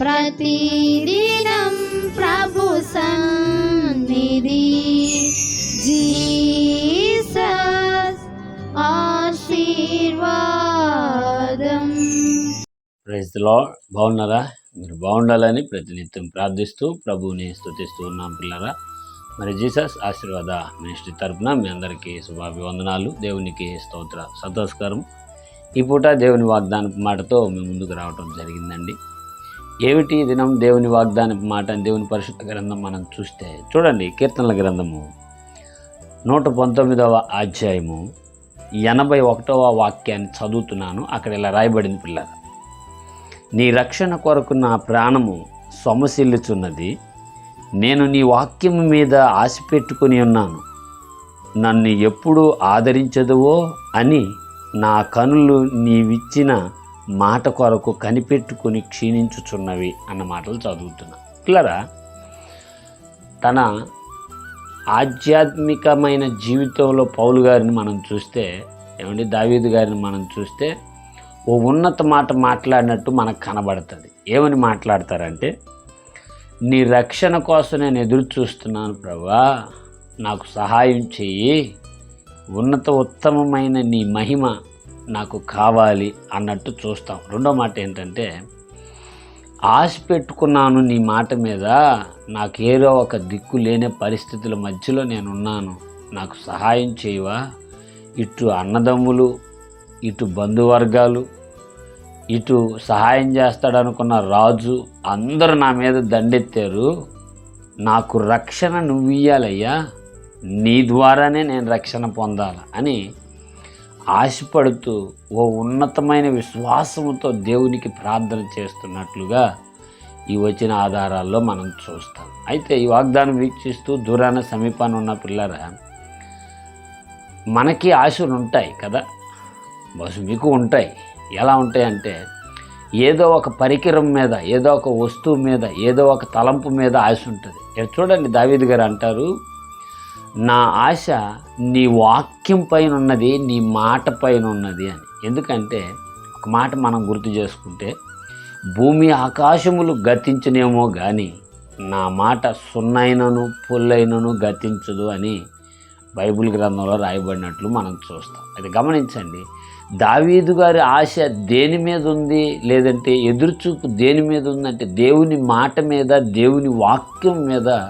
ప్రతిదినం ప్రభు సన్నిధి. జీసస్ ఆశీర్వాదం. ప్రైజ్లో బాగున్నారా? మీరు బాగుండాలని ప్రతినిత్యం ప్రార్థిస్తూ ప్రభువుని స్థుతిస్తూ ఉన్నాం పిల్లరా. మరి జీసస్ ఆశీర్వాద మినిస్ట్రీ తరపున మీ అందరికీ శుభాభివందనాలు. దేవునికి స్తోత్ర. సంతోషకరం. ఈ పూట దేవుని వాగ్దాన మాటతో మీ ముందుకు రావటం జరిగిందండి. ఏమిటి దినం దేవుని వాగ్దానపు మాట అని దేవుని పరిశుద్ధ గ్రంథం మనం చూస్తే? చూడండి కీర్తనల గ్రంథము. నూట పంతొమ్మిదవ అధ్యాయము. ఎనభై ఒకటవ వాక్యాన్ని చదువుతున్నాను. అక్కడ ఇలా రాయబడింది పిల్లలు. నీ రక్షణ కొరకు నా ప్రాణము సొమసిల్లుచున్నది. నేను నీ వాక్యం మీద ఆశ పెట్టుకుని ఉన్నాను. నన్ను ఎప్పుడు ఆదరించదువో అని నా కనులు నీవిచ్చిన మాట కొరకు కనిపెట్టుకుని క్షీణించుచున్నవి అన్న మాటలు చదువుతున్నా. పిల్లరా తన ఆధ్యాత్మికమైన జీవితంలో పౌలు గారిని మనం చూస్తే ఏమండి దావీదు గారిని మనం చూస్తే ఓ ఉన్నత మాట మాట్లాడినట్టు మనకు కనబడుతుంది. ఏమని మాట్లాడతారంటే నీ రక్షణ కోసం నేను ఎదురు చూస్తున్నాను ప్రభా నాకు సహాయం చెయ్యి. ఉన్నత ఉత్తమమైన నీ మహిమ నాకు కావాలి అన్నట్టు చూస్తాం. రెండో మాట ఏంటంటే ఆశ పెట్టుకున్నాను నీ మాట మీద నాకు ఏదో ఒక దిక్కు లేని పరిస్థితుల మధ్యలో నేను ఉన్నాను నాకు సహాయం చేయవా? ఇటు అన్నదమ్ములు ఇటు బంధువర్గాలు ఇటు సహాయం చేస్తాడనుకున్న రాజు అందరూ నా మీద దండెత్తారు. నాకు రక్షణ నువ్వు ఇయ్యాలయ్యా. నీ ద్వారానే నేను రక్షణ పొందాలి అని ఆశపడుతూ ఓ ఉన్నతమైన విశ్వాసముతో దేవునికి ప్రార్థన చేస్తున్నట్లుగా ఈ వచ్చిన ఆధారాల్లో మనం చూస్తాం. అయితే ఈ వాగ్దానం వీక్షిస్తూ దూరాన సమీపాన ఉన్న పిల్లరా మనకి ఆశలు ఉంటాయి కదా? బస్సు మీకు ఉంటాయి. ఎలా ఉంటాయి అంటే ఏదో ఒక పరికరం మీద ఏదో ఒక వస్తువు మీద ఏదో ఒక తలంపు మీద ఆశ ఉంటుంది. చూడండి దావీద్ గారు అంటారు నా ఆశ నీ వాక్యం పైన ఉన్నది నీ మాట పైన ఉన్నది అని. ఎందుకంటే ఒక మాట మనం గుర్తు చేసుకుంటే భూమి ఆకాశములు గతించనేమో కానీ నా మాట సున్నైనను పుల్లైనను గతించదు అని బైబిల్ గ్రంథంలో రాయబడినట్లు మనం చూస్తాం. అది గమనించండి. దావీదు గారి ఆశ దేని మీద ఉంది? లేదంటే ఎదురుచూపు దేని మీద ఉందంటే దేవుని మాట మీద దేవుని వాక్యం మీద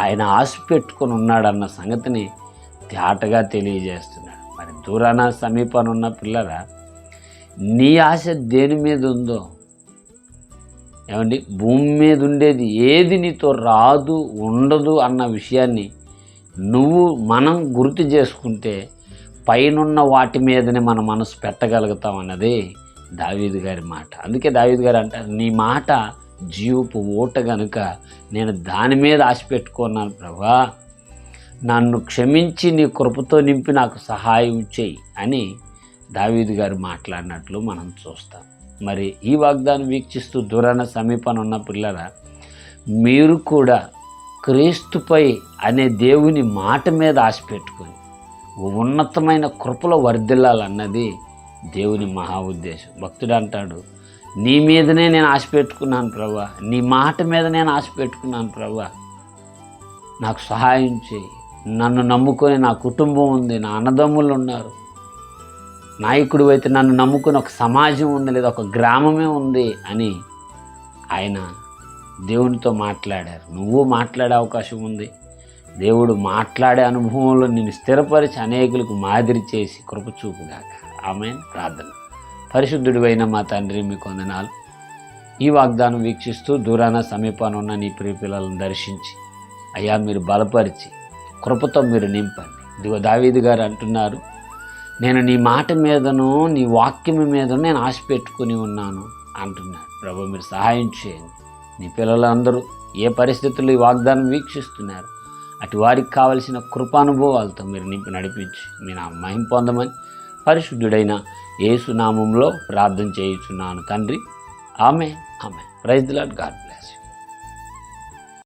ఆయన ఆశ పెట్టుకొని ఉన్నాడన్న సంగతిని తేటగా తెలియజేస్తున్నాడు. మరి దూరాన సమీపాన ఉన్న పిల్లరా నీ ఆశ దేని మీద ఉందో? ఏమండి? భూమి మీద ఉండేది ఏది నీతో రాదు ఉండదు అన్న విషయాన్ని నువ్వు మనం గుర్తు చేసుకుంటే పైనున్న వాటి మీదనే మన మనసు పెట్టగలుగుతాం అన్నది దావీదు గారి మాట. అందుకే దావీదు గారు అంటారు నీ మాట జీవపు ఊట గనుక నేను దాని మీద ఆశ పెట్టుకున్నాను ప్రభా. నన్ను క్షమించి నీ కృపతో నింపి నాకు సహాయం చేయి అని దావీదు గారు మాట్లాడినట్లు మనం చూస్తాం. మరి ఈ వాగ్దానం వీక్షిస్తూ దూరాన సమీపాన ఉన్న పిల్లరా మీరు కూడా క్రీస్తుపై అనే దేవుని మాట మీద ఆశ పెట్టుకొని ఉన్నతమైన కృపలో వర్ధిల్లాలన్నది దేవుని మహా ఉద్దేశం. భక్తుడు అంటాడు నీ మీదనే నేను ఆశ పెట్టుకున్నాను ప్రభా నీ మాట మీద నేను ఆశ పెట్టుకున్నాను ప్రభా నాకు సహాయం చేయి. నన్ను నమ్ముకొని నా కుటుంబం ఉంది నా అన్నదమ్ములు ఉన్నారు. నాయకుడు అయితే నన్ను నమ్ముకుని ఒక సమాజం ఉంది లేదా ఒక గ్రామమే ఉంది అని ఆయన దేవునితో మాట్లాడారు. నువ్వు మాట్లాడే అవకాశం ఉంది. దేవుడు మాట్లాడే అనుభవంలో నిన్ను స్థిరపరిచి అనేకులకు మాదిరి చేసి కృపచూపుగాక ఆమె ప్రార్థన. పరిశుద్ధుడివైన మా తండ్రి మీకు వందనాలు. ఈ వాగ్దానం వీక్షిస్తూ దూరాన సమీపాన ఉన్న నీ ప్రియ పిల్లలను దర్శించి అయ్యా మీరు బలపరిచి కృపతో మీరు నింపండి. ఇదిగో దావీది గారు అంటున్నారు నేను నీ మాట మీదను నీ వాక్యం మీదను నేను ఆశ పెట్టుకుని ఉన్నాను అంటున్నాడు ప్రభు మీరు సహాయం చేయండి. నీ పిల్లలందరూ ఏ పరిస్థితుల్లో ఈ వాగ్దానం వీక్షిస్తున్నారు అటు వారికి కావలసిన కృపానుభవాలతో మీరు నింపి నడిపించి మీ నా మహిం పొందమని పరిశుద్ధుడైన యేసునామంలో ప్రార్థన చేయుచున్నాను తండ్రి. ఆమె ఆమె ప్రైజ్ లాడ్ గాడ్.